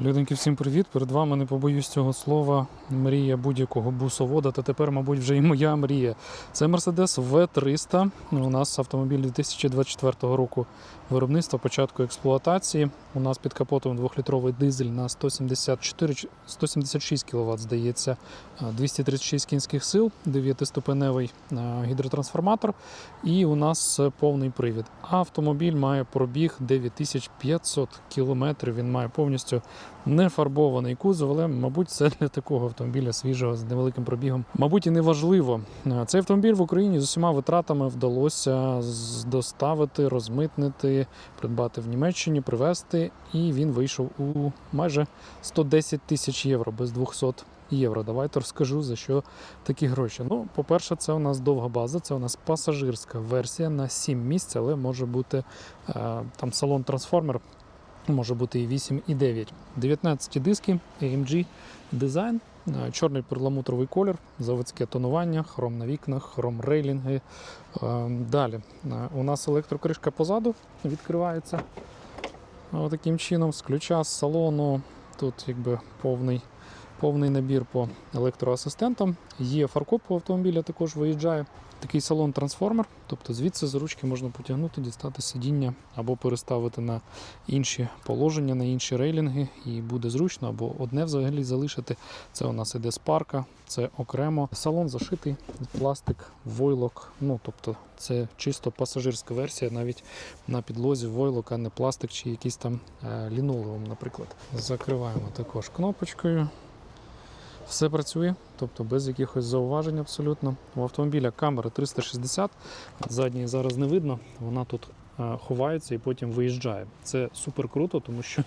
Люденьки, всім привіт! Перед вами не побоюсь цього слова. Мрія будь-якого бусовода, та тепер, мабуть, вже і моя мрія. Це Mercedes V300. У нас автомобіль 2024 року виробництва, початку експлуатації. У нас під капотом двохлітровий дизель на 174, 176 кВт, здається, 236 кінських сил, 9-ступеневий гідротрансформатор. І у нас повний привід. Автомобіль має пробіг 9500 км. Він має повністю нефарбований кузов, але, мабуть, це для такого автомобіля свіжого з невеликим пробігом. Мабуть, і не важливо. Цей автомобіль в Україні з усіма витратами вдалося доставити, розмитнити, придбати в Німеччині, привезти, і він вийшов у майже 110 тисяч євро без 200 євро. Давайте розкажу за що такі гроші. Ну, по-перше, це у нас довга база, це у нас пасажирська версія на 7 місць, але може бути е, там салон трансформер. Може бути і 8, і 9. 19 диски, AMG дизайн, е, чорний перламутровий колір, заводське тонування, хром на вікнах, хром рейлінги. Е, Далі е, у нас електрокришка позаду відкривається. Таким чином, з ключа з салону. Тут якби повний, повний набір по електроасистентам. Є фаркоп у автомобіля, також виїжджає. Такий салон трансформер, тобто звідси з ручки можна потягнути, дістати сидіння або переставити на інші положення, на інші рейлінги, і буде зручно, або одне взагалі залишити. Це у нас іде з парка, це окремо. Салон зашитий, пластик, войлок. Ну тобто це чисто пасажирська версія, навіть на підлозі войлок, а не пластик чи якийсь там е, лінолеум, наприклад. Закриваємо також кнопочкою. Все працює, тобто без якихось зауважень абсолютно. У автомобіля камера 360, задньої зараз не видно, вона тут е, ховається і потім виїжджає. Це супер круто, тому що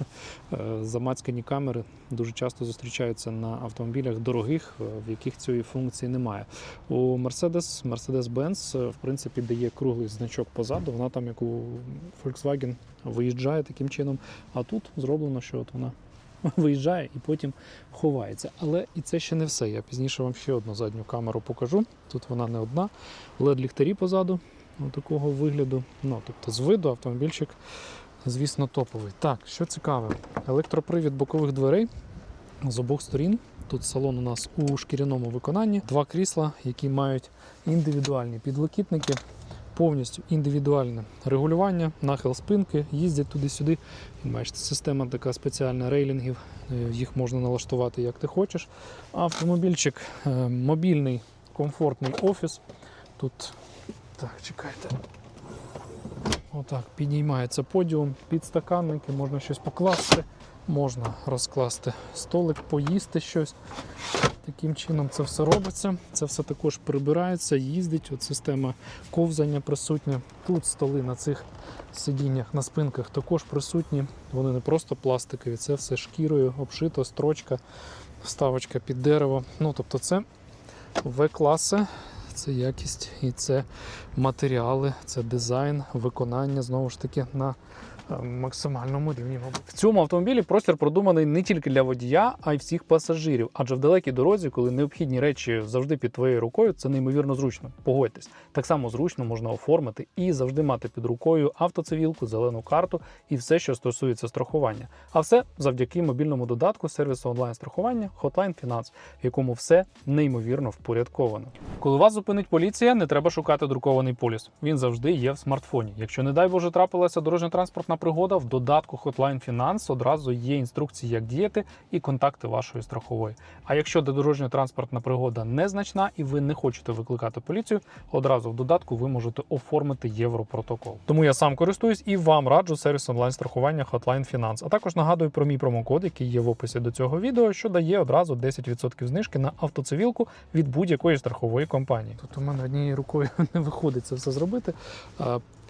е, замацькані камери дуже часто зустрічаються на автомобілях дорогих, е, в яких цієї функції немає. У Mercedes, Mercedes-Benz, в принципі, дає круглий значок позаду. Вона там, як у Volkswagen, виїжджає таким чином. А тут зроблено, що от вона виїжджає і потім ховається. Але і це ще не все. Я пізніше вам ще одну задню камеру покажу. Тут вона не одна. led ліхтарі позаду ну, такого вигляду. Ну, тобто з виду автомобільчик, звісно, топовий. Так, що цікаве, електропривід бокових дверей з обох сторін. Тут салон у нас у шкіряному виконанні. Два крісла, які мають індивідуальні підлокітники, повністю індивідуальне регулювання, нахил спинки, їздять туди-сюди. Система така спеціальна рейлінгів, е, їх можна налаштувати як ти хочеш. Автомобільчик е, мобільний, комфортний офіс. Тут так, чекайте. Отак, підіймається подіум, підстаканники, можна щось покласти, можна розкласти столик, поїсти щось. Таким чином це все робиться. Це все також прибирається, їздить. От система ковзання присутня. Тут столи на цих сидіннях, на спинках також присутні. Вони не просто пластикові, це все шкірою, обшито, строчка, вставочка під дерево. Ну, тобто це В-класи, це якість і це матеріали, це дизайн, виконання знову ж таки на максимальному рівні. Мабуть. В цьому автомобілі простір продуманий не тільки для водія, а й всіх пасажирів. Адже в далекій дорозі, коли необхідні речі завжди під твоєю рукою, це неймовірно зручно. Погодьтесь, так само зручно можна оформити і завжди мати під рукою автоцивілку, зелену карту і все, що стосується страхування. А все завдяки мобільному додатку сервісу онлайн страхування Hotline Finance, в якому все неймовірно впорядковано. Коли вас зупинить поліція, не треба шукати друкований поліс. Він завжди є в смартфоні. Якщо, не дай Боже, трапилася дорожньо-транспортна пригода, в додатку Hotline Finance одразу є інструкції, як діяти, і контакти вашої страхової. А якщо дорожньо-транспортна пригода незначна і ви не хочете викликати поліцію, одразу в додатку ви можете оформити європротокол. Тому я сам користуюсь і вам раджу сервіс онлайн страхування Hotline Finance. А також нагадую про мій промокод, який є в описі до цього відео, що дає одразу 10% знижки на автоцивілку від будь-якої страхової компанії. Тут у мене однією рукою не виходить це все зробити.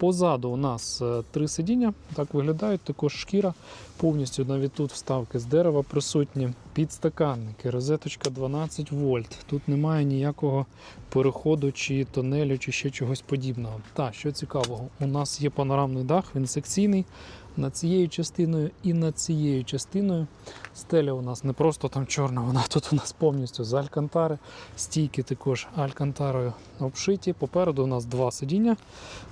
Позаду у нас е, три сидіння, так виглядають, також шкіра. Повністю навіть тут вставки з дерева присутні, підстаканники, розеточка 12 вольт. Тут немає ніякого переходу чи тонелю, чи ще чогось подібного. Та що цікавого, у нас є панорамний дах, він секційний. Над цією частиною і над цією частиною стеля у нас не просто там чорна, вона тут у нас повністю з алькантари. Стійки також алькантарою обшиті. Попереду у нас два сидіння.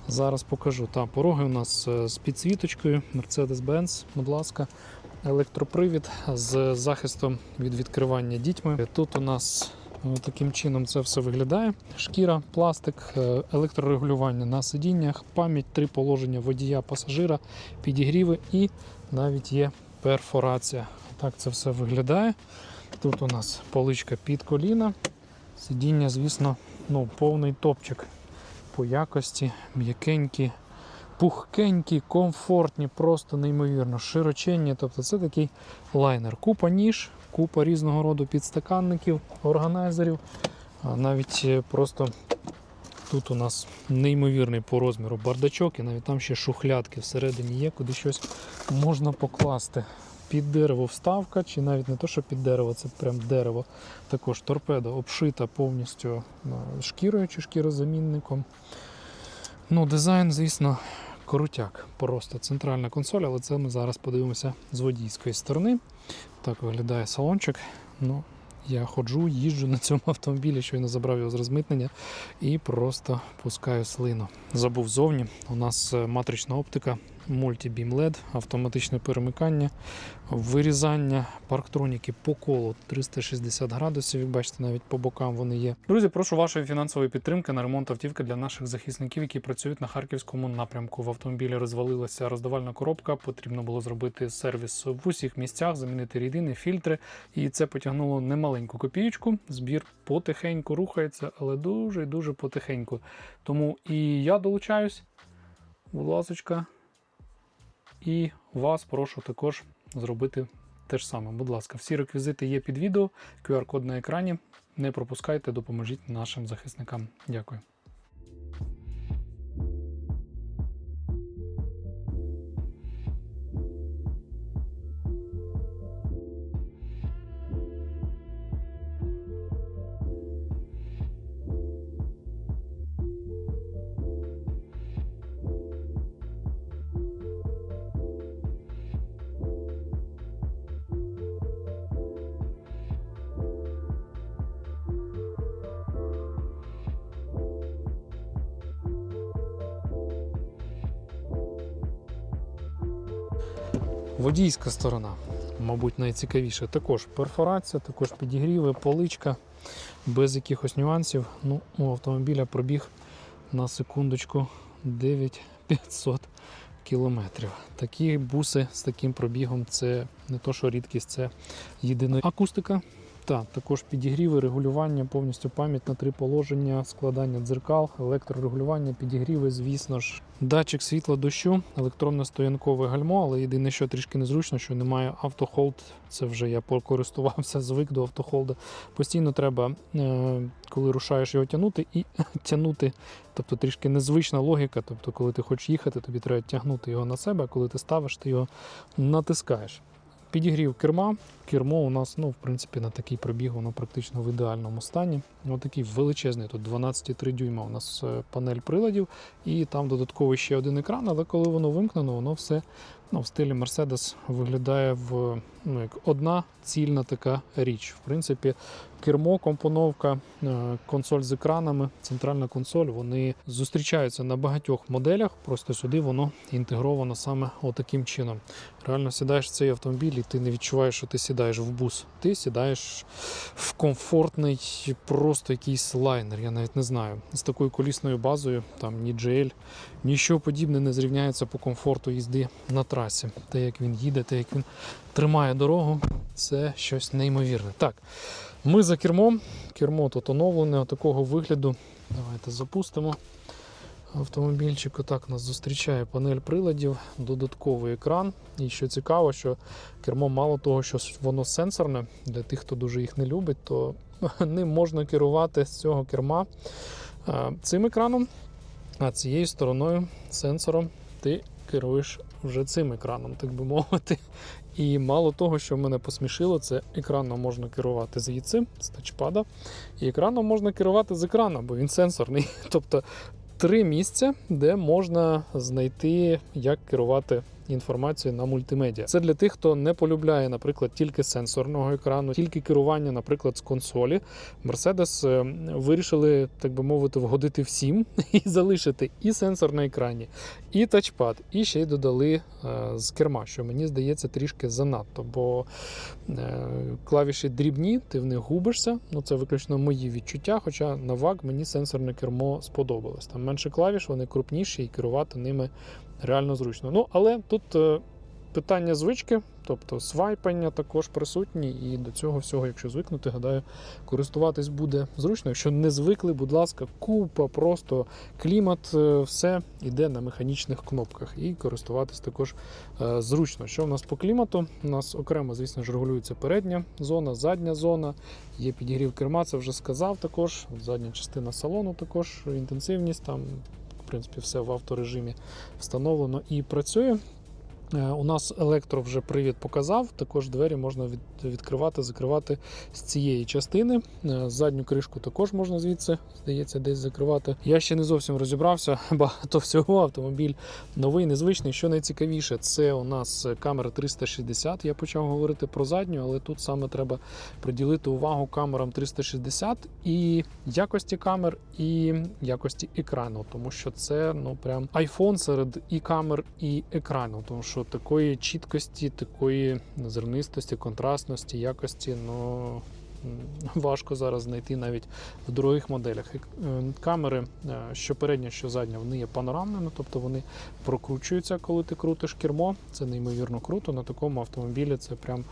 Зараз покажу. Та пороги у нас е, з підсвіточкою, Mercedes-Benz, будь ласка. електропривід з захистом від відкривання дітьми. Тут у нас таким чином це все виглядає: шкіра, пластик, е, електрорегулювання на сидіннях, пам'ять, три положення водія, пасажира, підігріви і навіть є перфорація. Так це все виглядає. Тут у нас поличка під коліна. Сидіння, звісно, ну, повний топчик по якості, м'якенькі, пухкенькі, комфортні, просто неймовірно, широченні. Тобто це такий лайнер. Купа ніж, купа різного роду підстаканників, органайзерів. Навіть е, просто тут у нас неймовірний по розміру бардачок, і навіть там ще шухлядки всередині є, куди щось можна покласти. Під дерево вставка, чи навіть не то, що під дерево, це прям дерево. Також торпеда обшита повністю е, шкірою чи шкірозамінником. Ну, дизайн, звісно, крутяк. Просто центральна консоль, але це ми зараз подивимося з водійської сторони. Так виглядає салончик. Ну, я ходжу, їжджу на цьому автомобілі, щойно забрав його з розмитнення і просто пускаю слину. Забув зовні. У нас е, матрична оптика, мультибім LED, автоматичне перемикання, вирізання парктроніки по колу 360 градусів. Бачите, навіть по бокам вони є. Друзі, прошу вашої фінансової підтримки на ремонт автівки для наших захисників, які працюють на харківському напрямку. В автомобілі розвалилася роздавальна коробка. Потрібно було зробити сервіс в усіх місцях, замінити рідини, фільтри. І це потягнуло немаленьку копієчку. Збір потихеньку рухається, але дуже і дуже потихеньку. Тому і я долучаюсь, будь ласочка, і вас прошу також зробити те ж саме. Будь ласка, всі реквізити є під відео, QR-код на екрані. Не пропускайте, допоможіть нашим захисникам. Дякую. Водійська сторона, мабуть, найцікавіше. Також перфорація, також підігріви, поличка, без якихось нюансів. Ну, у автомобіля пробіг на секундочку 9500 кілометрів. Такі буси з таким пробігом це не то, що рідкість, це єдина акустика. Так, також підігріви, регулювання, повністю пам'ять на три положення, складання дзеркал, електрорегулювання, підігріви, звісно ж. Датчик світла дощу, електронне стоянкове гальмо, але єдине, що трішки незручно, що немає автохолд. Це вже я покористувався, звик до автохолда. Постійно треба, е, коли рушаєш його тягнути і тягнути. Тобто трішки незвична логіка. Тобто, коли ти хочеш їхати, тобі треба тягнути його на себе, а коли ти ставиш, ти його натискаєш. Підігрів керма. Кермо у нас, ну, в принципі, на такий пробіг, воно практично в ідеальному стані. Ось такий величезний, тут 12,3 дюйма у нас е, панель приладів, і там додатковий ще один екран, але коли воно вимкнено, воно все ну, в стилі Mercedes виглядає в ну, як одна цільна така річ. В принципі, кермо, компоновка, е, консоль з екранами, центральна консоль, вони зустрічаються на багатьох моделях. Просто сюди воно інтегровано саме отаким чином. Реально сідаєш в цей автомобіль, і ти не відчуваєш, що ти сідаєш в бус. Ти сідаєш в комфортний, просто якийсь лайнер. Я навіть не знаю. З такою колісною базою, там ні GL, нічого подібне не зрівняється по комфорту їзди на трасі. Те, як він їде, те, як він тримає дорогу, це щось неймовірне. Так, ми за кермом. Кермо тут оновлене, такого вигляду. Давайте запустимо. Автомобільчик отак нас зустрічає панель приладів, додатковий екран. І що цікаво, що кермо мало того, що воно сенсорне, для тих, хто дуже їх не любить, то ним можна керувати з цього керма цим екраном, а цією стороною сенсором ти керуєш вже цим екраном, так би мовити. І мало того, що мене посмішило, це екраном можна керувати звідси, з тачпада, і екраном можна керувати з екрану, бо він сенсорний. Тобто три місця, де можна знайти, як керувати інформацію на мультимедіа. Це для тих, хто не полюбляє, наприклад, тільки сенсорного екрану, тільки керування, наприклад, з консолі. Е, вирішили, так би мовити, вгодити всім і залишити і сенсор на екрані, і тачпад, і ще й додали е, з керма, що мені здається трішки занадто, бо е, клавіші дрібні, ти в них губишся. Ну це виключно мої відчуття. Хоча на ВАГ мені сенсорне кермо сподобалось. Там менше клавіш, вони крупніші і керувати ними реально зручно. Ну але тут е, питання звички, тобто свайпання також присутні, і до цього всього, якщо звикнути, гадаю, користуватись буде зручно. Якщо не звикли, будь ласка, купа, просто клімат, е, все йде на механічних кнопках, і користуватись також е, зручно. Що в нас по клімату? У нас окремо, звісно ж, регулюється передня зона, задня зона, є підігрів керма, це вже сказав також. Задня частина салону також, інтенсивність там. Принципі, все в авторежимі встановлено і працює. Е, У нас електро вже привід показав. Також двері можна від, відкривати, закривати з цієї частини. Е, Задню кришку також можна звідси, здається, десь закривати. Я ще не зовсім розібрався. Багато всього. Автомобіль новий, незвичний. Що найцікавіше, це у нас камера 360. Я почав говорити про задню, але тут саме треба приділити увагу камерам 360 і якості камер, і якості екрану, тому що це ну прям iPhone серед і камер, і екрану, тому що такої чіткості, такої зернистості, контрастності, якості, ну важко зараз знайти навіть в дорогих моделях. Е, Камери, е, що передня, що задня, вони є панорамними, тобто вони прокручуються, коли ти крутиш кермо. Це неймовірно круто. На такому автомобілі це прям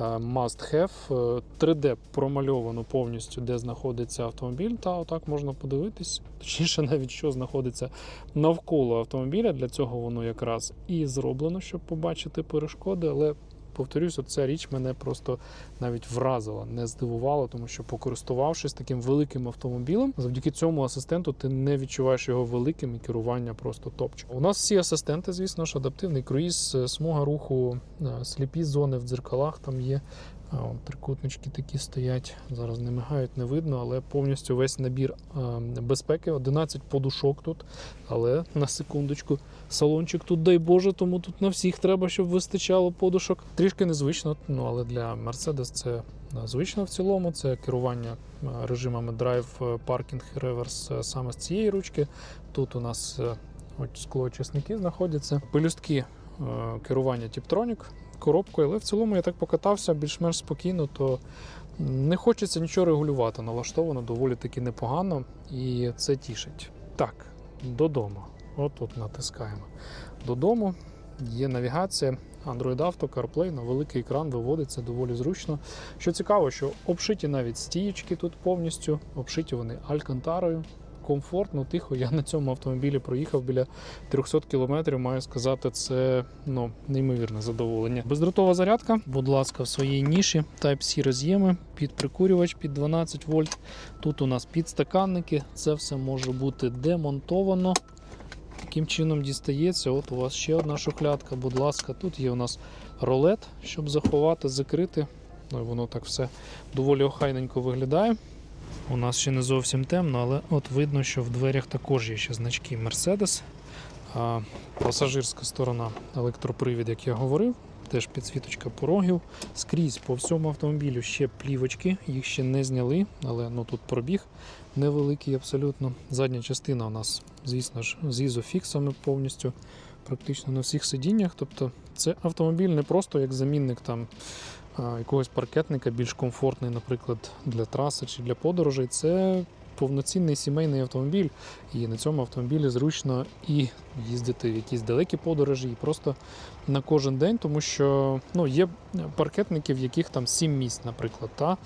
е, must have. Е, 3D промальовано повністю, де знаходиться автомобіль, та отак можна подивитись, точніше, навіть що знаходиться навколо автомобіля. Для цього воно якраз і зроблено, щоб побачити перешкоди, але. Повторюсь, ця річ мене просто навіть вразила, не здивувала, тому що покористувавшись таким великим автомобілем, завдяки цьому асистенту ти не відчуваєш його великим і керування просто топче. У нас всі асистенти, звісно ж, адаптивний круїз, е, смуга руху, е, сліпі зони в дзеркалах там є. А, от трикутнички такі стоять. Зараз не мигають, не видно, але повністю весь набір безпеки. 11 подушок тут. Але на секундочку, салончик тут, дай Боже, тому тут на всіх треба, щоб вистачало подушок. Трішки незвично, ну але для Mercedes це звично в цілому. Це керування режимами драйв, е, паркінг і реверс е, саме з цієї ручки. Тут у нас е, склоочисники знаходяться. Пелюстки керування Tiptronic коробкою, але в цілому я так покатався більш-менш спокійно, то не хочеться нічого регулювати. Налаштовано доволі таки непогано, і це тішить. Так, додому. От тут натискаємо. Додому є навігація. Android Auto, CarPlay на великий екран виводиться доволі зручно. Що цікаво, що обшиті навіть стієчки тут повністю, обшиті вони алькантарою. Комфортно, тихо. Я на цьому автомобілі проїхав біля 300 кілометрів. Маю сказати, це ну неймовірне задоволення. Бездротова зарядка, будь ласка, в своїй ніші. Type-C роз'єми під прикурювач під 12 вольт. Тут у нас підстаканники. Це все може бути демонтовано. Таким чином дістається. От у вас ще одна шухлядка, будь ласка. Тут є у нас ролет, щоб заховати, закрити. Ну і воно так все доволі охайненько виглядає. У нас ще не зовсім темно, але от видно, що в дверях також є ще значки Mercedes. А, пасажирська сторона електропривід, як я говорив, теж підсвіточка порогів. Скрізь по всьому автомобілю ще плівочки, їх ще не зняли, але ну, тут пробіг невеликий абсолютно. Задня частина у нас, звісно ж, з ізофіксами повністю, практично на всіх сидіннях. Тобто це автомобіль не просто як замінник там якогось паркетника, більш комфортний, наприклад, для траси чи для подорожей. Це повноцінний сімейний автомобіль, і на цьому автомобілі зручно і їздити в якісь далекі подорожі, і просто на кожен день, тому що ну, є паркетники, в яких там 7 місць, наприклад. Та?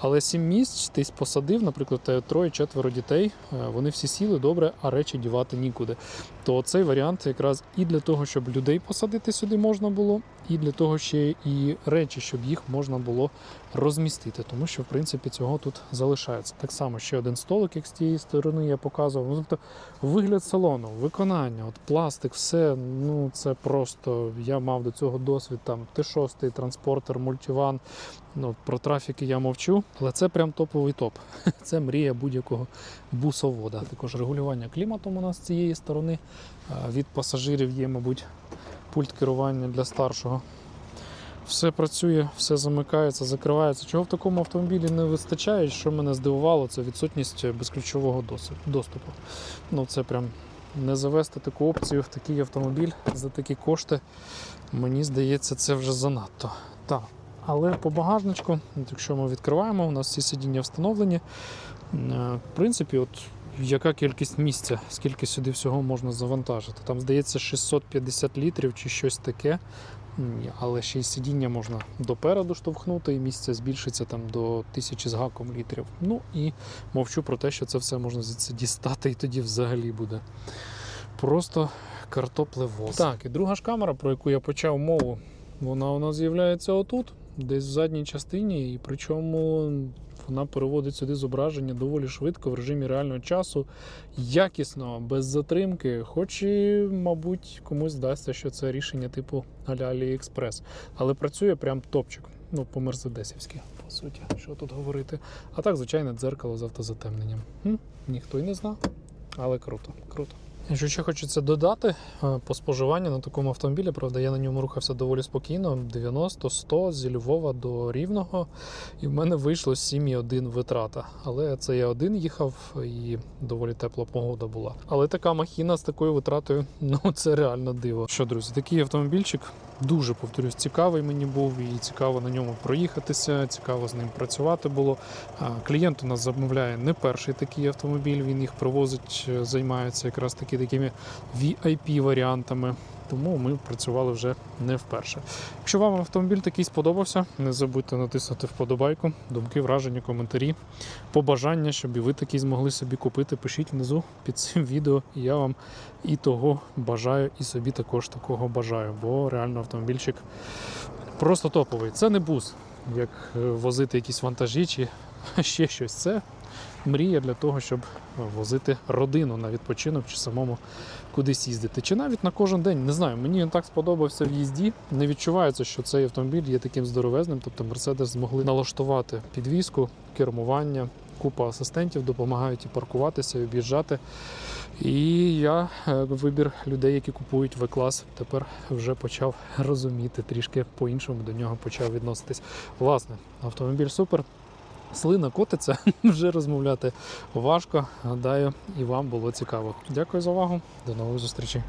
Але 7 місць ти посадив, наприклад, троє-четверо дітей, е, вони всі сіли добре, а речі дівати нікуди. То цей варіант якраз і для того, щоб людей посадити сюди можна було, і для того ще і речі, щоб їх можна було розмістити, тому що в принципі цього тут залишається. Так само ще один столик, як з тієї сторони я показував. Ну, тобто вигляд салону, виконання, от пластик, все ну це просто. Я мав до цього досвід. Там Т6, транспортер, мультиван. Ну про трафіки я мовчу, але це прям топовий топ. Це мрія будь-якого бусовода. Також регулювання кліматом у нас з цієї сторони. Від пасажирів є, мабуть, пульт керування для старшого. Все працює, все замикається, закривається. Чого в такому автомобілі не вистачає, що мене здивувало, це відсутність безключового доступу. Ну це прям не завести таку опцію в такий автомобіль за такі кошти. Мені здається, це вже занадто. Так. Але по багажничку, якщо ми відкриваємо, у нас всі сидіння встановлені. Е, В принципі, от яка кількість місця, скільки сюди всього можна завантажити. Там, здається, 650 літрів чи щось таке. Але ще й сидіння можна допереду штовхнути, і місце збільшиться там до тисячі з гаком літрів. Ну і мовчу про те, що це все можна дістати, і тоді взагалі буде просто картоплевоз. Так, і друга ж камера, про яку я почав мову, вона у нас з'являється отут, десь в задній частині, і причому вона переводить сюди зображення доволі швидко в режимі реального часу, якісно, без затримки. Хоч і, мабуть, комусь здасться, що це рішення типу а-ля AliExpress. Але працює прям топчик. Ну, по мерседесівськи, по суті, що тут говорити. А так, звичайне дзеркало з автозатемненням. Хм, ніхто й не знав. Але круто, круто. Що ще хочеться додати е, по споживанню на такому автомобілі, правда, я на ньому рухався доволі спокійно, 90-100 зі Львова до Рівного, і в мене вийшло 7,1 витрата. Але це я один їхав і доволі тепла погода була. Але така махіна з такою витратою, ну це реально диво. Що, друзі, такий автомобільчик дуже повторюсь, цікавий мені був, і цікаво на ньому проїхатися, цікаво з ним працювати було. Клієнт у нас замовляє не перший такий автомобіль, він їх привозить, е, займається якраз таки такими VIP варіантами. Тому ми працювали вже не вперше. Якщо вам автомобіль такий сподобався, не забудьте натиснути вподобайку, думки, враження, коментарі, побажання, щоб і ви такий змогли собі купити. Пишіть внизу під цим відео. Я вам і того бажаю, і собі також такого бажаю, бо реально автомобільчик просто топовий. Це не бус, як е, возити якісь вантажі чи ще щось. Це мрія для того, щоб возити родину на відпочинок чи самому кудись їздити. Чи навіть на кожен день. Не знаю, мені він так сподобався в їзді. Не відчувається, що цей автомобіль є таким здоровезним. Тобто Mercedes змогли налаштувати підвізку, кермування. Купа асистентів допомагають і паркуватися, і об'їжджати. І я е, вибір людей, які купують В-клас, тепер вже почав розуміти трішки по-іншому до нього почав відноситись. Власне, автомобіль супер. Слина котиться, вже розмовляти важко. Гадаю, і вам було цікаво. Дякую за увагу. До нових зустрічей.